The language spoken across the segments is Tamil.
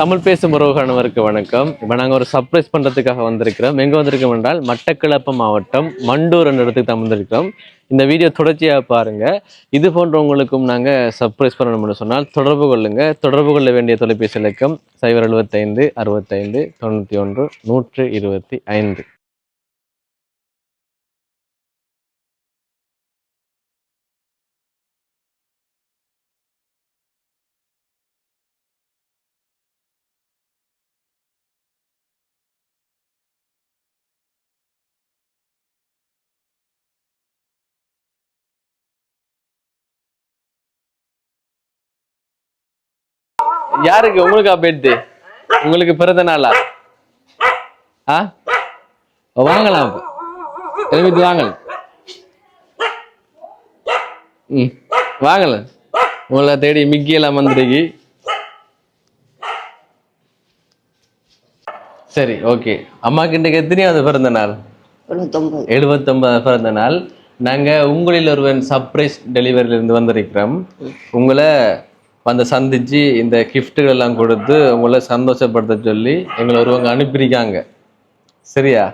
தமிழ் பேசும் உறவுகானவருக்கு வணக்கம். இப்போ நாங்கள் ஒரு சர்ப்ரைஸ் பண்ணுறதுக்காக வந்திருக்கிறோம். எங்கே வந்திருக்கோம் என்றால் மட்டக்கிளப்பு மாவட்டம் மண்டூர் என்ற இடத்துக்கு தான் வந்திருக்கிறோம். இந்த வீடியோ தொடர்ச்சியாக பாருங்கள் இது போன்றவங்களுக்கும் நாங்கள் சர்ப்ரைஸ் பண்ணணும்னு சொன்னால் தொடர்பு கொள்ளுங்கள் தொடர்பு கொள்ள வேண்டிய தொலைபேசி இலக்கம் சைபர் எழுபத்தைந்து அறுபத்தைந்து தொண்ணூற்றி ஒன்று நூற்று இருபத்தி ஐந்து. யாருக்கு? உங்களுக்கு பர்த்டே உங்களுக்கு பிறந்த நாளா? ஆ? வாங்கலாம் அப்ப. எழுதிட்டு வாங்கலாம். ம் வாங்கலாம். உங்களை தேடி மிக்கி எல்லாம் வந்துருக்கு. சரி ஓகே. அம்மாக்கு இன்றைக்கு எத்தனையாவது பிறந்த நாள்? எழுபத்தொன்பது பிறந்த நாள். நாங்க உங்களில் ஒருவன் சர்ப்ரைஸ் டெலிவரியில இருந்து வந்திருக்கிறோம். உங்களை வந்து சந்திச்சு இந்த கிஃப்ட்டுகள் எல்லாம் கொடுத்து உங்களை சந்தோஷப்படுத்த சொல்லி எங்களை ஒருவங்க அனுப்பியிருக்காங்க. சரியா?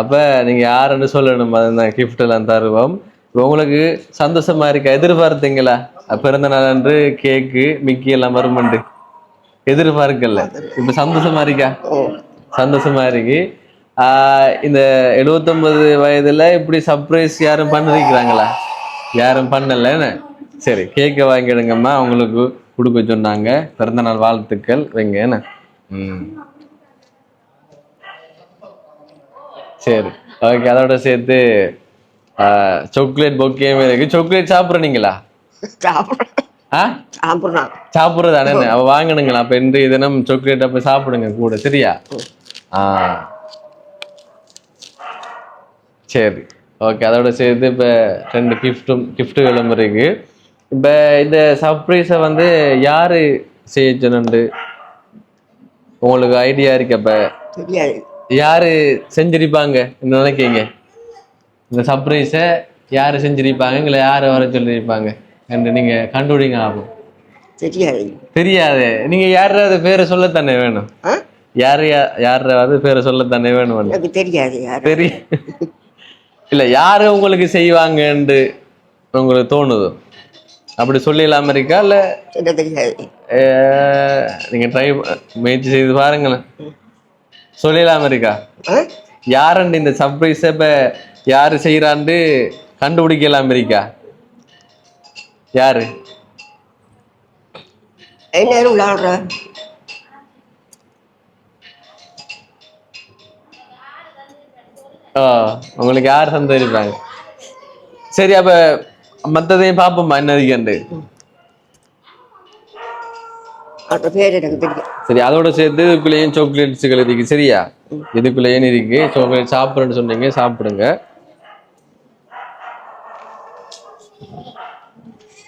அப்ப நீங்க யாருன்னு சொல்லணும்? அந்த எல்லாம் தருவோம். உங்களுக்கு சந்தோஷமா இருக்கா? எதிர்பார்த்தீங்களா? பிறந்த நாள் அன்று கேக்கு மிக்கி எல்லாம் வருமண்டு எதிர்பார்க்கல. இப்ப சந்தோஷமா இருக்கா? சந்தோஷமா இருக்கு. இந்த 79 வயதுல இப்படி சர்ப்ரைஸ் யாரும் பண்ணிருக்கிறாங்களா? யாரும் பண்ணல என்ன? சரி கேக்க வாங்கிடுங்கம்மா. அவங்களுக்கு கொடுக்க சொன்னாங்க. பிறந்தநாள் வாழ்த்துக்கள். வைங்க என்ன? ம். சரி ஓகே அதோட சேர்த்து சாக்லேட் பொக்கேமே இருக்கு. சாக்லேட் சாப்பிட்றீங்களா? சாப்பிட்றான். சாப்பிட்றதானே? அவ வாங்கணுங்களா அப்ப இன்றைய தினம் சாக்லேட் அப்ப சாப்பிடுங்க கூட சரியா? ஆ. சரி ஓகே அதோட சேர்த்து இப்ப ரெண்டு கிஃப்ட்டும் கிஃப்ட்டுகளும் இருக்கு. இப்ப இந்த சர்ப்ரைஸை வந்து யாரு செய்ய சொன்னு உங்களுக்கு ஐடியா இருக்கு அப்ப யாரு செஞ்சிருப்பாங்க நினைக்கீங்க இந்த சர்ப்ரைஸை யாரு செஞ்சிருப்பாங்க? இல்லை யாரு வர சொல்லியிருப்பாங்க? என்று நீங்க கண்டுபிடிங்க ஆகும். தெரியாது. தெரியாது. நீங்க யாராவது பேரை சொல்லத்தானே வேணும்? யாரு யாராவது பேரை சொல்லத்தானே வேணும் எனக்கு தெரியாது தெரிய இல்ல யாரு உங்களுக்கு செய்வாங்கன்னு உங்களுக்கு தோணுதோ? அப்படி சொல்லிடலாம இருக்கா இல்ல? நீங்க ட்ரை முயற்சி செய்து பாருங்களேன். சொல்லிடலாம இருக்கா? யாருண்டு இந்த சர்ப்ரைஸ் இப்ப யாரு செய்யறாண்டு கண்டுபிடிக்கலாம் இருக்கா? யாரு? உங்களுக்கு யார் சந்தரிப்பாங்க சரி அப்ப மத்ததையும் பாப்போமா என்ன தெரியும் சரி அதோட சேர்த்து இதுக்குள்ளேயும் சாக்லேட்ஸுகள் இருக்கு சரியா இதுக்குள்ளேயும் இருக்கு சாக்லேட் சாப்பிட்றேன்னு சொன்னீங்க சாப்பிடுங்க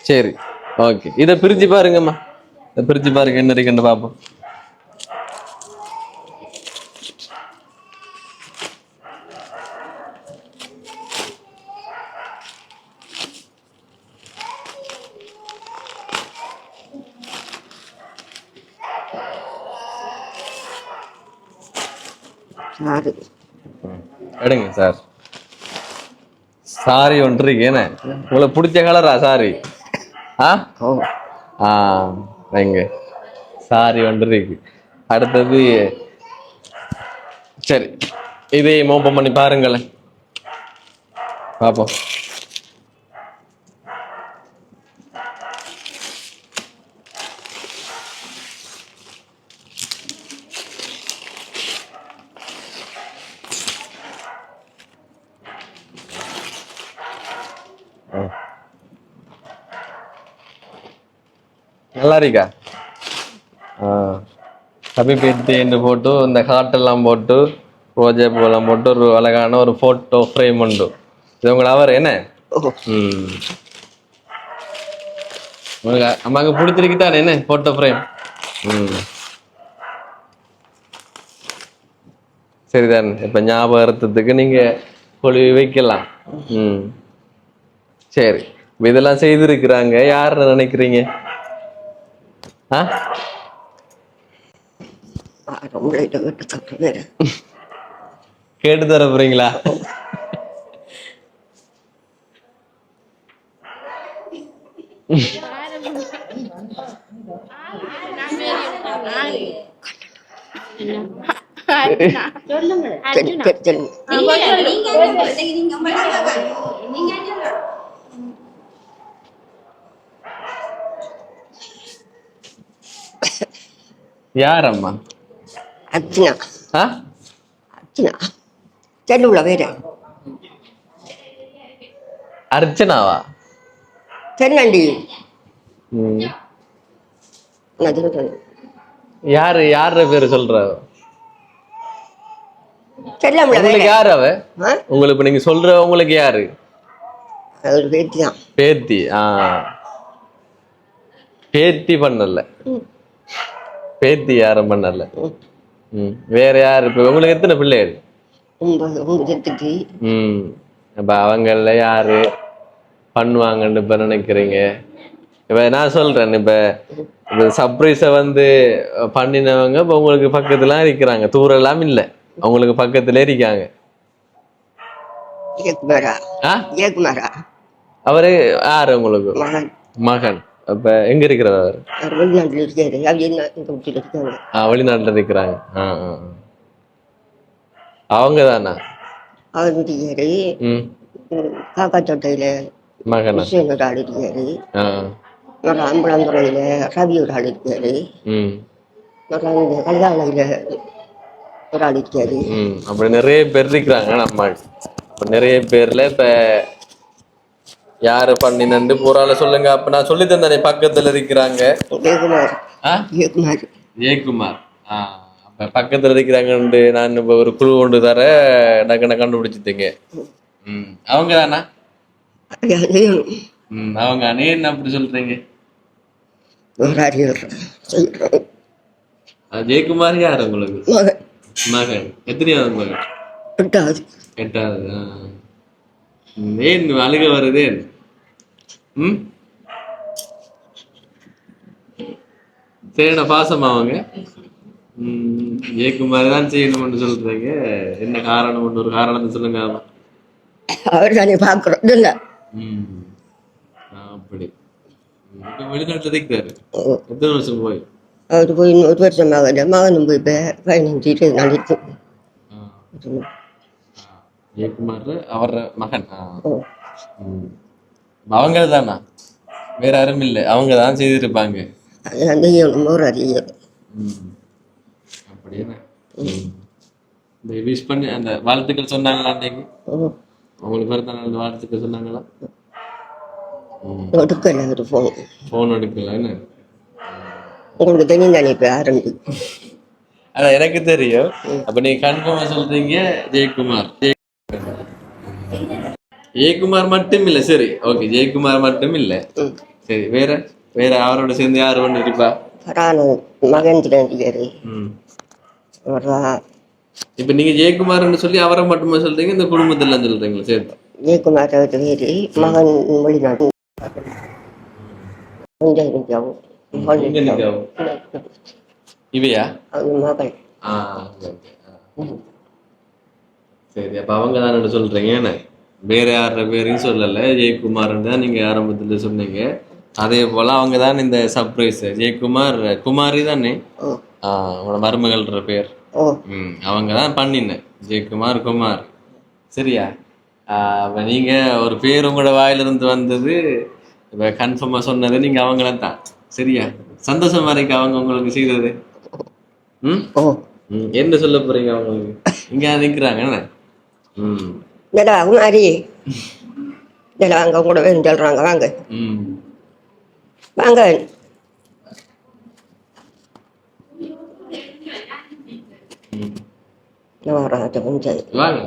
சரி ஓகே இதை பிரிச்சு பாருங்கம்மா இதை பிரிச்சு பாருங்க என்ன இருக்குன்னு பார்ப்போம் சாரு. எடுங்க சார். சாரி ஒன்று இருக்கு என்ன உங்களுக்கு பிடிச்ச கலரா சாரி? ஆ? ஆ வைங்க. சாரி ஒன்று இருக்கு. அடுத்தது சரி. இதை ஓப்பன் பண்ணி பாருங்களேன். பார்ப்போம் நல்லா இருக்கா? கபி என்று போட்டு இந்த காட்டெல்லாம் போட்டு ரோஜா பூவெல்லாம் போட்டு ஒரு அழகான ஒரு ஃபோட்டோ ஃப்ரேம் உண்டு. இது உங்களை அவர் என்ன? உங்களுக்கு அம்மாக்கு பிடிச்சிருக்கு தானே என்ன ஃபோட்டோ ஃப்ரேம் ம். சரிதான். இப்போ ஞாபகத்துக்கு நீங்கள் கொழி வைக்கலாம். ம். சரி. இதெல்லாம் செய்திருக்கிறாங்க. யார் நினைக்கிறீங்க ஆ ஆரம்பளையில வீட்டு தப்பு வேறு கேட்டு தர போறீங்களா சரி சரி சரி யார் அம்மா அர்ச்சனா. ஆ? அர்ச்சனா. தெருவுல வேறு. அர்ச்சனாவா? தென்னண்டி. ம். நான் சொல்றேன் யாரு யார பேரு சொல்ற? செல்லமுல வேறு. உங்களுக்கு யாரு அவ? ஆ? உங்களுக்கு இப்ப நீங்க சொல்ற உங்களுக்கு யாரு? அது ஒரு பேத்தி தான் பேத்தி ஆ. பேத்தி பண்ணல. ம். பேத்தி யாரும் பண்ணல. ம். வேற யாரு இப்ப உங்களுக்கு எத்தனை பிள்ளைகள்? ஒன்பது ஒன்பது ம். அப்ப அவங்கள யாரு? பண்ணுவாங்கன்னு இப்ப நினைக்கிறீங்க? இப்ப நான் சொல்றேன் இப்ப இப்ப சர்ப்ரைஸ வந்து பண்ணினவங்க இப்ப உங்களுக்கு பக்கத்துலாம் இருக்கிறாங்க. தூரெல்லாம் இல்ல. அவங்களுக்கு பக்கத்துல இருக்காங்க. ஏகுமாரா அவரு யாரு உங்களுக்கு? மகன். மகன். அப்ப எங்க இருக்கிறார் அவர் அவர் வெளிநாட்டில் இருக்காரு ஆ வெளிநாட்டுல இருக்கிறாங்க. அவங்க தானா அவர் இருக்காரு காக்கா தொட்டையில மகனா? ஒரு ஆள் இருக்காரு. ஒரு அம்பலந்துறையில ரவி ஒரு ஆள் இருக்காரு. கல்யாணையில ஒரு ஆள் இருக்காரு. அப்படி நிறைய பேர் இருக்கிறாங்க நம்ம. நிறைய பேர்ல இப்ப யாரு பண்ணினண்டு பூரால சொல்லுங்க. அப்ப நான் சொல்லி தந்தேனே பக்கத்துல இருக்கிறாங்க. ஜெயக்குமார். ஆ? அப்ப பக்கத்துல இருக்கிறாங்கன்னு நான் இப்ப ஒரு குழு கொண்டு தர டக்குன கண்டுபிடிச்சிட்டீங்க. ம் அவங்க தானா? ம் அவங்க அண்ணே என்ன அப்படி சொல்றீங்க? ஜெயக்குமார் யார் உங்களுக்கு? மகன். எத்தனையாவது மகன்? எட்டாவது. எட்டாவது ஏன் அழுக வருது? ம்? சரிண்ணா பாசமா அவங்க? ம் ஜெயக்குமார் தான் செய்யணும்னு சொல்றீங்க. என்ன காரணம்? ஒரு காரணத்தை சொல்லுங்க ஆமா. அவர் தானே பார்க்குறோம் இல்லை. அப்படி. வெளிநாட்டுல இருக்கிறாரு ஓ எத்தனை வருஷம் போய்? அவர் போய் ஒரு வருஷம் மகன் மகனும் போய் பதினஞ்சு இருபது நாள் இருக்கும். ஜெயக்குமார் அவர் மகன். அவங்க தானா வேற யாரும் இல்லை. அவங்க தான் செய்திருப்பாங்க. அது அந்த ஈவனும் ஒரு அறிவு ம். அப்படியே. இந்த விஷ் பண்ணி அந்த வாழ்த்துக்கள் சொன்னாங்களா அன்னைக்கு? ஓ உங்களுக்கு பிறந்த நாள் வாழ்த்துக்கள் சொன்னாங்களா? எடுக்கல ஒரு ஃபோன் ஃபோன் எடுக்கல என்ன? உங்களுக்கு தெரியும் தானே இப்போ ஆரம்பி அதான் எனக்கு தெரியும். அப்ப நீங்க கன்ஃபார்மா சொல்றீங்க ஜெயக்குமார். ஜெய- ஜெயக்குமார் மட்டும் இல்ல சரி ஓகே ஜெயக்குமார் மட்டும் இல்ல சரி வேற வேற அவரோட சேர்ந்து யார் ஒன்று இருப்பா மகேந்திரன் இப்ப நீங்க ஜெயக்குமார்னு சொல்லி அவரை மட்டுமா சொல்றீங்க இந்த குடும்பத்தெல்லாம் சொல்றீங்களா? சேர்த்து ஜெயக்குமார் பேரு மகன் நிக்காவும்? இவையா? மகள். ஆ. சரி அப்ப அவங்க தான் சொல்றீங்க என்ன? வேற யார பேரையும் சொல்லல. ஜெயக்குமார்னு தான் நீங்க ஆரம்பத்துல சொன்னீங்க. அதே போல அவங்க தான் இந்த சர்ப்ரைஸ் ஜெயக்குமார் குமாரி தானே? உங்களோட மருமகள்ன்ற பேர். ம் அவங்க தான் பண்ணினேன் ஜெயக்குமார் குமார். சரியா? அப்ப நீங்க ஒரு பேர் உங்களோட வாயிலிருந்து வந்தது இப்ப கன்ஃபார்மா சொன்னது நீங்க அவங்கள தான். சரியா? சந்தோஷமா இருக்கு அவங்க உங்களுக்கு செய்தது. ம் என்ன சொல்ல போறீங்க அவங்களுக்கு? இங்க நிக்கிறாங்க என்ன? ம். நிலா குமாரி நிலா அங்கே கூட வேணும் சொல்கிறாங்க வாங்க. வாங்க. வாங்க.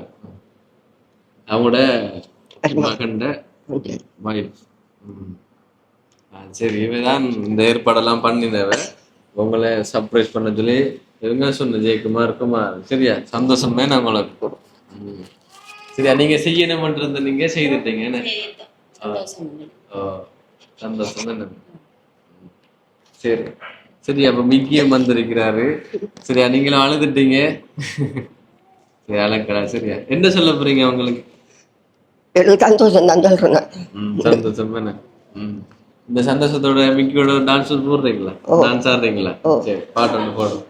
அவங்களோட சரி இவதான் இந்த ஏற்பாடெல்லாம் பண்ணினவ. உங்களை சர்ப்ரைஸ் பண்ண சொல்லி இவங்க சொன்ன ஜெயக்குமார் குமார்? சரியா? சந்தோஷமே நான் உங்களுக்கு. சரியா நீங்க செய்யணும்ன்றத நீங்க செய்துட்டீங்க என்ன? ஓ, சந்தோஷம் என்ன. சரி. சரி அப்ப மிக்கியம் வந்திருக்கிறாரு. சரியா நீங்களும் அழுதுட்டீங்க. சரி அழகடா சரியா. என்ன சொல்ல போறீங்க உங்களுக்கு எனக்கு சந்தோஷம் தான் சொல்றேங்க ம், சந்தோஷம் என்ன. இந்த சந்தோஷத்தோட மிக்கியோட டான்ஸ் போடுறீங்களா? டான்ஸ் ஆடுறீங்களா? சரி பாட்டு ஒன்று போடுறோம்